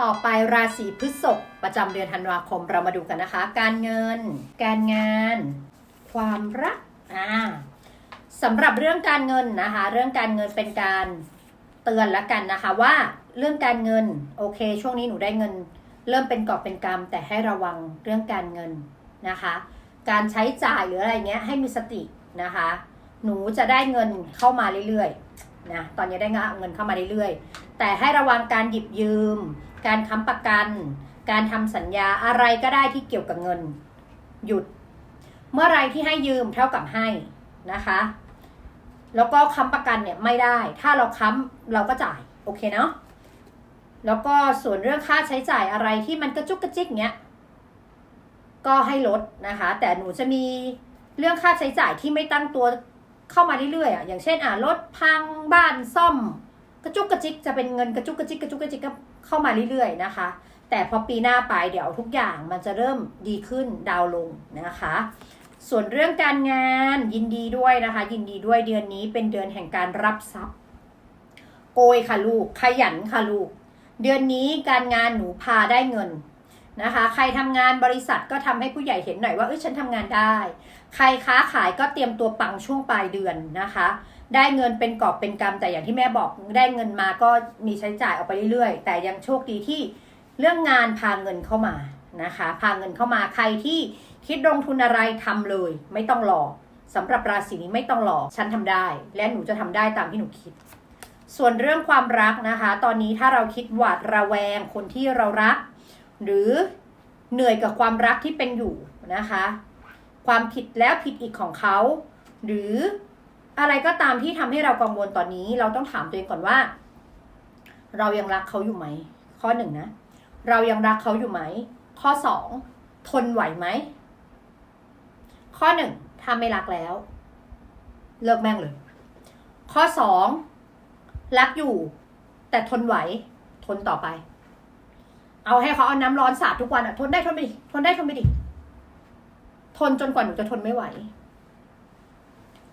ต่อไปราศีพฤษภประจำเดือนธันวาคมเรามาดูกันนะคะ การเงิน การงาน ความรักอ่าสำหรับเรื่องการเงินนะคะ เรื่องการเงินเป็นการเตือนแล้วกันนะคะว่าเรื่องการเงินโอเค ช่วงนี้หนูได้เงิน เริ่มเป็นกอบเป็นกำแต่ให้ระวังเรื่องการเงินนะคะ การใช้จ่ายหรืออะไรเงี้ยให้มีสตินะคะ หนูจะได้เงินเข้ามาเรื่อยๆนะตอนนี้ได้เงินเข้ามาเรื่อยๆแต่ให้ระวังการหยิบยืม การค้ำประกัน การทำสัญญาอะไรก็ได้ที่เกี่ยวกับเงิน หยุด เมื่อไรที่ให้ยืมเท่ากับให้นะคะ แล้วก็ค้ำประกันเนี่ยไม่ได้ ถ้าเราค้ำเราก็จ่าย โอเคเนาะแล้วก็ส่วนเรื่องค่าใช้จ่ายอะไรที่มันกระจุกกระจิกเนี้ยก็ให้ลดนะคะ แต่หนูจะมีเรื่องค่าใช้จ่ายที่ไม่ตั้งตัวเข้ามาเรื่อยๆอะอย่างเช่นอะรถพังบ้านซ่อม กระจุกกระจิกจะเป็นเงินกระจุกกระจิกกระจุกกระจิกก็ เข้ามาเรื่อยๆนะคะ แต่พอปีหน้าไปเดี๋ยวทุกอย่างมันจะเริ่มดีขึ้นดาวลงนะคะ ส่วนเรื่องการงานยินดีด้วยนะคะ ยินดีด้วยเดือนนี้เป็นเดือนแห่งการรับทรัพย์ โกยค่ะลูกขยันค่ะลูก เดือนนี้การงานหนูพาได้เงิน นะคะ ใครทำงานบริษัทก็ทำให้ผู้ใหญ่เห็นหน่อยว่าเอ้ยฉันทำงานได้ ใครค้าขายก็เตรียมตัวปังช่วงปลายเดือนนะคะ ได้เงินเป็นกอบเป็นกำแต่อย่างที่แม่บอกได้เงินมาก็มีใช้จ่ายออกไปเรื่อยๆ แต่ยังโชคดีที่เรื่องงานพาเงินเข้ามานะคะ พาเงินเข้ามาใครที่คิดลงทุนอะไรทำเลย ไม่ต้องรอสำหรับราศีนี้ไม่ต้องรอฉันทำได้ และหนูจะทำได้ตามที่หนูคิด ส่วนเรื่องความรักนะคะ ตอนนี้ถ้าเราคิดหวาดระแวงคนที่เรารัก หรือเหนื่อยกับความรักที่เป็นอยู่นะคะ ความผิดแล้วผิดอีกของเขา หรืออะไรก็ตามที่ทำให้เรากังวลตอนนี้ เราต้องถามตัวเองก่อนว่า เรายังรักเขาอยู่ไหม ข้อหนึ่งนะ เรายังรักเขาอยู่ไหม ข้อสองทนไหวไหม ข้อหนึ่งถ้าไม่รักแล้ว เลิกแม่งเลย ข้อสองรักอยู่ แต่ทนไหว ทนต่อไป เอาให้เขาเอาน้ำร้อนสาดทุกวันอะทนได้ทนไปดิทนได้ทนไปดิทนจนกว่าหนูจะทนไม่ไหว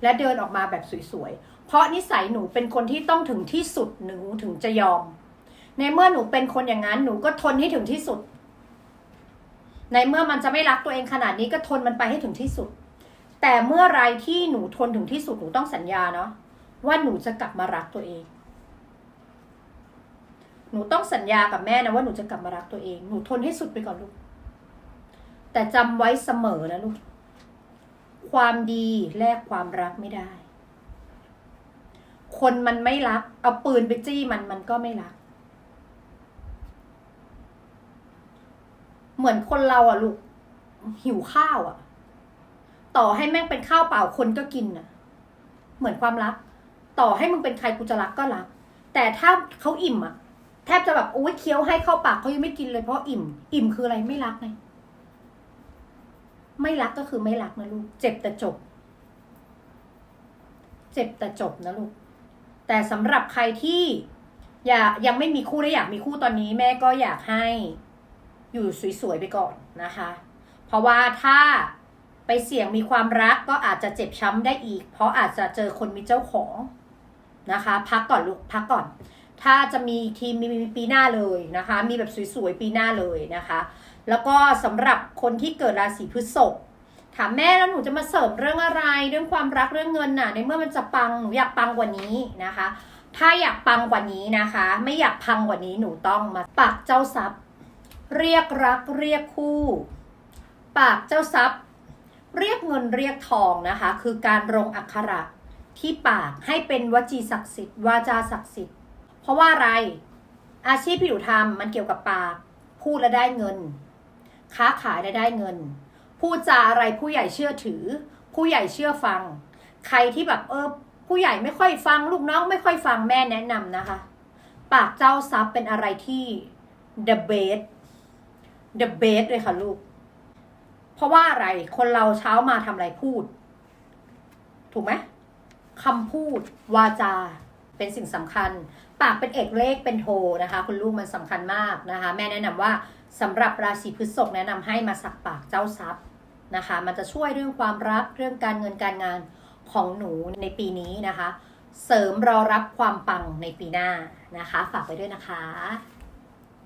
และเดินออกมาแบบสวยๆ เพราะนิสัยหนูเป็นคนที่ต้องถึงที่สุดหนูถึงจะยอม ในเมื่อหนูเป็นคนอย่างนั้นหนูก็ทนให้ถึงที่สุด ในเมื่อมันจะไม่รักตัวเองขนาดนี้ก็ทนมันไปให้ถึงที่สุด แต่เมื่อไรที่หนูทนถึงที่สุดหนูต้องสัญญาเนาะว่าหนูจะกลับมารักตัวเอง หนูต้องสัญญากับแม่นะว่าหนูจะกลับมารักตัวเอง หนูทนให้สุดไปก่อนลูก แต่จำไว้เสมอนะลูก ความดีแลกความรักไม่ได้ คนมันไม่รัก เอาปืนไปจี้มันมันก็ไม่รัก เหมือนคนเราอะลูก หิวข้าวอะต่อให้แม่งเป็นข้าวเปล่าคนก็กินอะเหมือนความรัก ต่อให้มึงเป็นใครกูจะรักก็รัก แต่ถ้าเขาอิ่มอะ แทบจะแบบโอ้ยเคี้ยวให้เข้าปากเขายังไม่กินเลยเพราะอิ่ม อิ่มคืออะไรไม่รักไงไม่รักก็คือไม่รักนะลูก เจ็บแต่จบ เจ็บแต่จบนะลูก แต่สำหรับใครที่อยากยังไม่มีคู่และอยากมีคู่ตอนนี้ แม่ก็อยากให้อยู่สวยๆไปก่อนนะคะ เพราะว่าถ้าไปเสี่ยงมีความรักก็อาจจะเจ็บช้ำได้อีก เพราะอาจจะเจอคนมีเจ้าของนะคะ พักก่อนลูกพักก่อน ถ้าจะมีทีมมีปีหน้าเลยนะคะ มีแบบสวยๆปีหน้าเลยนะคะ แล้วก็สำหรับคนที่เกิดราศีพฤษภถามแม่แล้วหนูจะมาเสริมเรื่องอะไร เรื่องความรักเรื่องเงินน่ะ ในเมื่อมันจะปังหนูอยากปังกว่านี้นะคะ ถ้าอยากปังกว่านี้นะคะ ไม่อยากพังกว่านี้หนูต้องมาปักเจ้าทรัพย์ เรียกรักเรียกคู่ ปากเจ้าทรัพย์ เรียกเงินเรียกทองนะคะ คือการลงอักขระที่ปากให้เป็นวจีศักดิ์สิทธิ์วาจาศักดิ์สิทธิ์ เพราะว่าอะไร อาชีพที่หนูทำมันเกี่ยวกับปาก พูดแล้วได้เงิน ค้าขายแล้ได้เงิน พูดจาอะไรผู้ใหญ่เชื่อถือ ผู้ใหญ่เชื่อฟัง ใครที่แบบเออผู้ใหญ่ไม่ค่อยฟัง ลูกน้องไม่ค่อยฟังแม่แนะนำนะคะ ปากเจ้าทรัพย์เป็นอะไรที่ the best the best เลยค่ะลูก เพราะว่าอะไรคนเราเช้ามาทำอะไรพูด ถูกไหมคำพูด วาจา เป็นสิ่งสำคัญ ปากเป็นเอกเลขเป็นโทนะคะ คุณลูกมันสำคัญมากนะคะ แม่แนะนำว่าสำหรับราศีพฤษภแนะนำให้มาสักปากเจ้าทรัพย์นะคะ มันจะช่วยเรื่องความรักเรื่องการเงินการงานของหนูในปีนี้นะคะ เสริมรอรับความปังในปีหน้านะคะ ฝากไว้ด้วยนะคะ